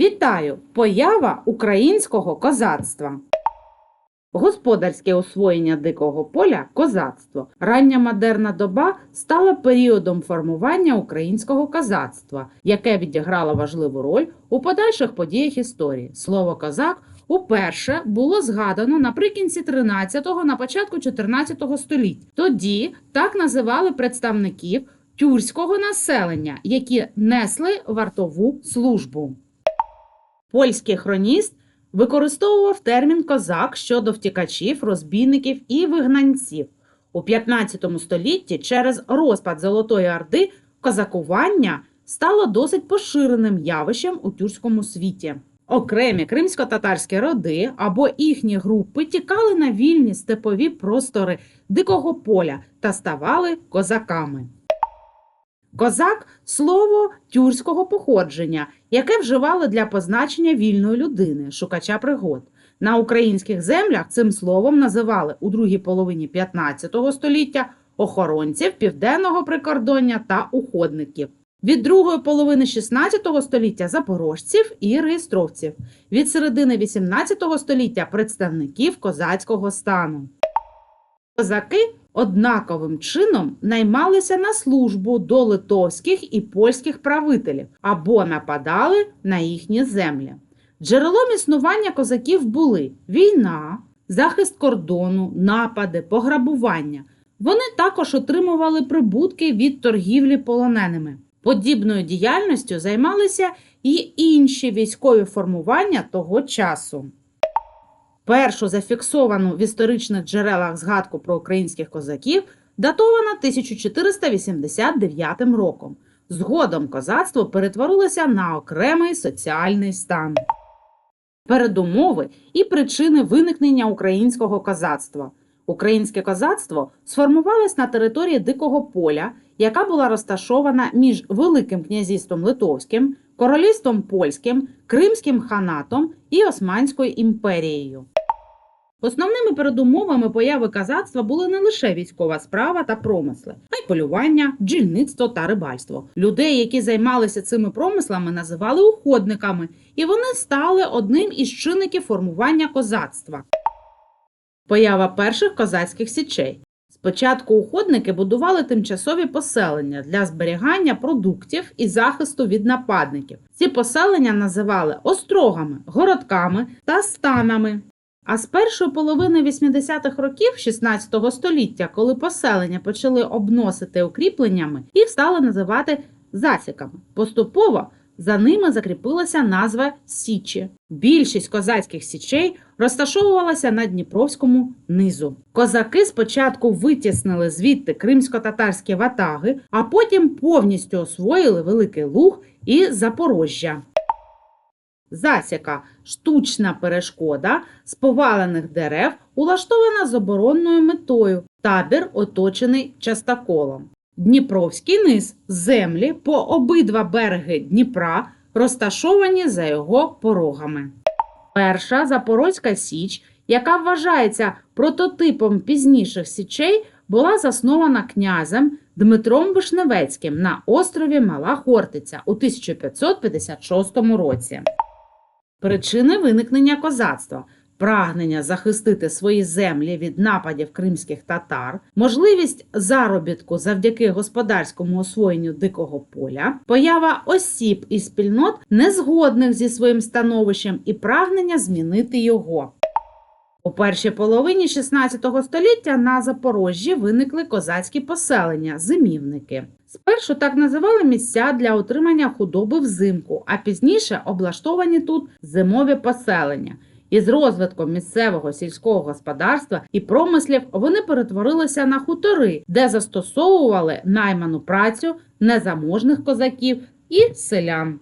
Вітаю! Поява українського козацтва. Господарське освоєння дикого поля козацтво. Рання модерна доба стала періодом формування українського козацтва, яке відіграло важливу роль у подальших подіях історії. Слово козак уперше було згадано наприкінці 13-го, на початку 14-го століть. Тоді так називали представників тюркського населення, які несли вартову службу. Польський хроніст використовував термін козак щодо втікачів, розбійників і вигнанців. У 15 столітті через розпад Золотої Орди козакування стало досить поширеним явищем у тюркському світі. Окремі кримсько-татарські роди або їхні групи тікали на вільні степові простори дикого поля та ставали козаками. Козак слово тюркського походження, яке вживали для позначення вільної людини, шукача пригод. На українських землях цим словом називали у другій половині 15 століття охоронців південного прикордоння та уходників. Від другої половини 16 століття запорожців і реєстровців, від середини 18 століття представників козацького стану. Козаки однаковим чином наймалися на службу до литовських і польських правителів або нападали на їхні землі. Джерелом існування козаків були війна, захист кордону, напади, пограбування. Вони також отримували прибутки від торгівлі полоненими. Подібною діяльністю займалися і інші військові формування того часу. Першу зафіксовану в історичних джерелах згадку про українських козаків датована 1489 роком. Згодом козацтво перетворилося на окремий соціальний стан. Передумови і причини виникнення українського козацтва. Українське козацтво сформувалось на території Дикого поля, яка була розташована між Великим князівством Литовським, Королівством Польським, Кримським ханатом і Османською імперією. Основними передумовами появи казацтва були не лише військова справа та промисли, а й полювання, бджільництво та рибальство. Людей, які займалися цими промислами, називали уходниками, і вони стали одним із чинників формування козацтва. Поява перших козацьких січей. Спочатку уходники будували тимчасові поселення для зберігання продуктів і захисту від нападників. Ці поселення називали острогами, городками та станами. А з першої половини 80-х років 16 століття, коли поселення почали обносити укріпленнями, їх стали називати засіками. Поступово за ними закріпилася назва Січі. Більшість козацьких січей розташовувалася на Дніпровському низу. Козаки спочатку витіснили звідти кримсько-татарські ватаги, а потім повністю освоїли Великий Луг і Запорожжя. Засіка штучна перешкода з повалених дерев, улаштована з оборонною метою. Табір оточений частоколом. Дніпровський низ землі по обидва береги Дніпра розташовані за його порогами. Перша Запорозька Січ, яка вважається прототипом пізніших січей, була заснована князем Дмитром Вишневецьким на острові Мала Хортиця у 1556 році. Причини виникнення козацтва. Прагнення захистити свої землі від нападів кримських татар, можливість заробітку завдяки господарському освоєнню дикого поля, поява осіб і спільнот, незгодних зі своїм становищем, і прагнення змінити його. У першій половині 16 століття на Запорожжі виникли козацькі поселення, зимівники. Спершу так називали місця для утримання худоби взимку, а пізніше облаштовані тут зимові поселення. Із розвитком місцевого сільського господарства і промислів вони перетворилися на хутори, де застосовували найману працю незаможних козаків і селян.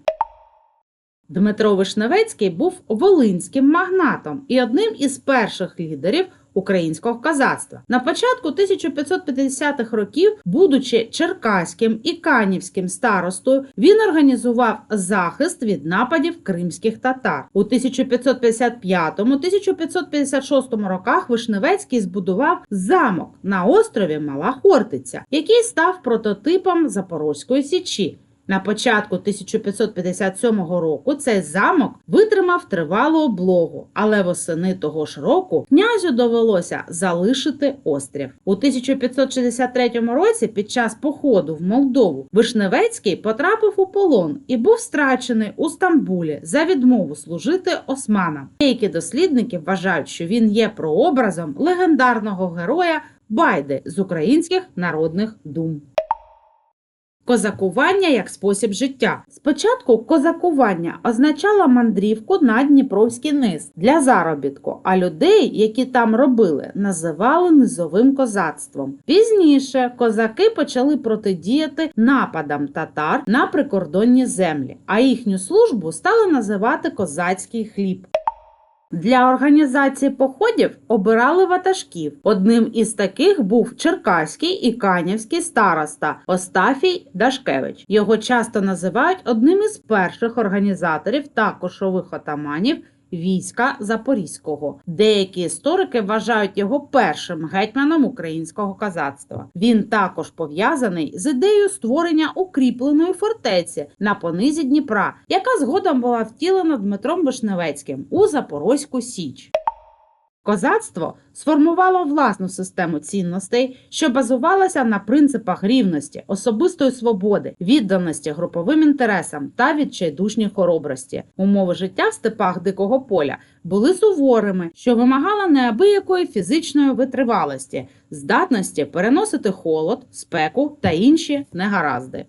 Дмитро Вишневецький був волинським магнатом і одним із перших лідерів українського козацтва. На початку 1550-х років, будучи черкаським і канівським старостою, він організував захист від нападів кримських татар. У 1555-1556 роках Вишневецький збудував замок на острові Мала Хортиця, який став прототипом Запорозької січі. На початку 1557 року цей замок витримав тривалу облогу, але восени того ж року князю довелося залишити острів. У 1563 році під час походу в Молдову Вишневецький потрапив у полон і був страчений у Стамбулі за відмову служити османам. Деякі дослідники вважають, що він є прообразом легендарного героя Байди з українських народних дум. Козакування як спосіб життя. Спочатку козакування означало мандрівку на Дніпровський низ для заробітку, а людей, які там робили, називали низовим козацтвом. Пізніше козаки почали протидіяти нападам татар на прикордонні землі, а їхню службу стали називати козацький хліб. Для організації походів обирали ватажків. Одним із таких був черкаський і канівський староста Остафій Дашкевич. Його часто називають одним із перших організаторів та кошових отаманів війська Запорізького. Деякі історики вважають його першим гетьманом українського козацтва. Він також пов'язаний з ідеєю створення укріпленої фортеці на понизі Дніпра, яка згодом була втілена Дмитром Вишневецьким у Запорозьку Січ. Козацтво сформувало власну систему цінностей, що базувалася на принципах рівності, особистої свободи, відданості груповим інтересам та відчайдушній хоробрості. Умови життя в степах дикого поля були суворими, що вимагало неабиякої фізичної витривалості, здатності переносити холод, спеку та інші негаразди.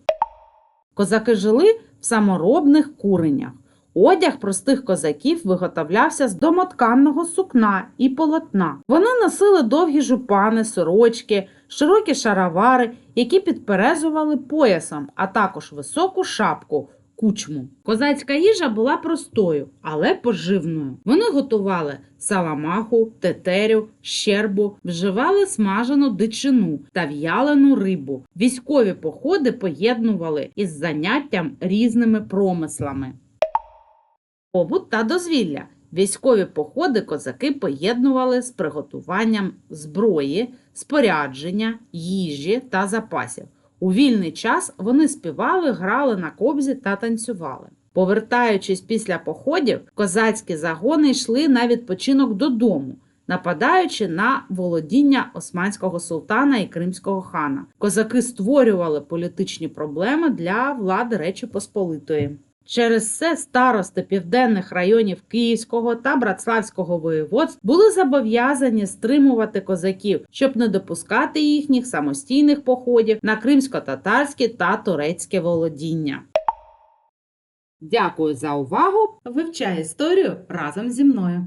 Козаки жили в саморобних куренях. Одяг простих козаків виготовлявся з домотканного сукна і полотна. Вони носили довгі жупани, сорочки, широкі шаровари, які підперезували поясом, а також високу шапку. Кучму. Козацька їжа була простою, але поживною. Вони готували саламаху, тетерю, щербу, вживали смажену дичину та в'ялену рибу. Військові походи поєднували із заняттям різними промислами. Побут та дозвілля. Військові походи козаки поєднували з приготуванням зброї, спорядження, їжі та запасів. У вільний час вони співали, грали на кобзі та танцювали. Повертаючись після походів, козацькі загони йшли на відпочинок додому, нападаючи на володіння османського султана і кримського хана. Козаки створювали політичні проблеми для влади Речі Посполитої. Через це старости південних районів Київського та Братславського воєводств були зобов'язані стримувати козаків, щоб не допускати їхніх самостійних походів на кримсько-татарське та турецьке володіння. Дякую за увагу! Вивчай історію разом зі мною.